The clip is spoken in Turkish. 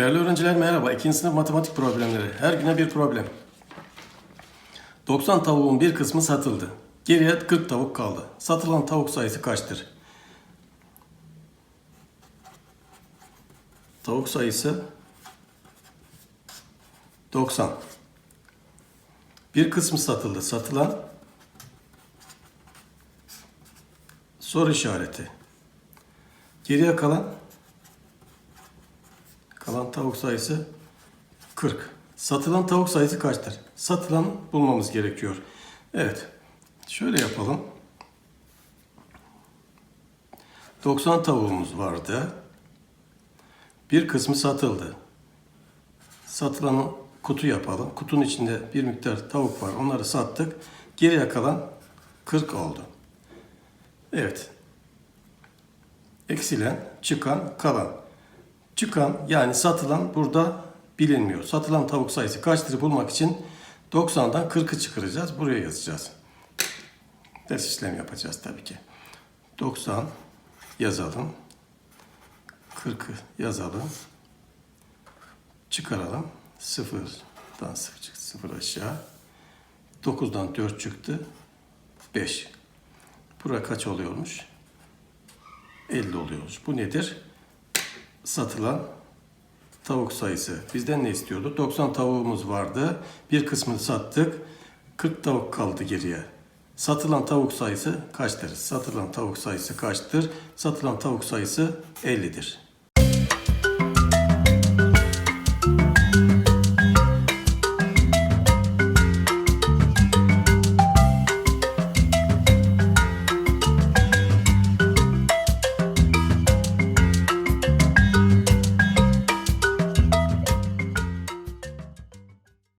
Değerli öğrenciler merhaba. İkinci sınıf matematik problemleri. Her güne bir problem. 90 tavuğun bir kısmı satıldı. Geriye 40 tavuk kaldı. Satılan tavuk sayısı kaçtır? Tavuk sayısı 90. Bir kısmı satıldı. Satılan soru işareti. Geriye kalan Kalan tavuk sayısı 40. Satılan tavuk sayısı kaçtır? Satılan bulmamız gerekiyor. Evet. Şöyle yapalım. 90 tavuğumuz vardı. Bir kısmı satıldı. Satılanı kutu yapalım. Kutunun içinde bir miktar tavuk var. Onları sattık. Geriye kalan 40 oldu. Evet. Eksilen, çıkan, kalan. Çıkan yani satılan burada bilinmiyor. Satılan tavuk sayısı kaçtır bulmak için 90'dan 40'ı çıkaracağız. Buraya yazacağız. Ders işlem yapacağız tabii ki. 90 yazalım. 40'ı yazalım. Çıkaralım. 0'dan 0 çıktı. 0 aşağı. 9'dan 4 çıktı. 5. Bura kaç oluyormuş? 50 oluyormuş. Bu nedir? Satılan tavuk sayısı. Bizden ne istiyordu? 90 tavuğumuz vardı. Bir kısmını sattık. 40 tavuk kaldı geriye. Satılan tavuk sayısı kaçtır? Satılan tavuk sayısı kaçtır? Satılan tavuk sayısı 50'dir.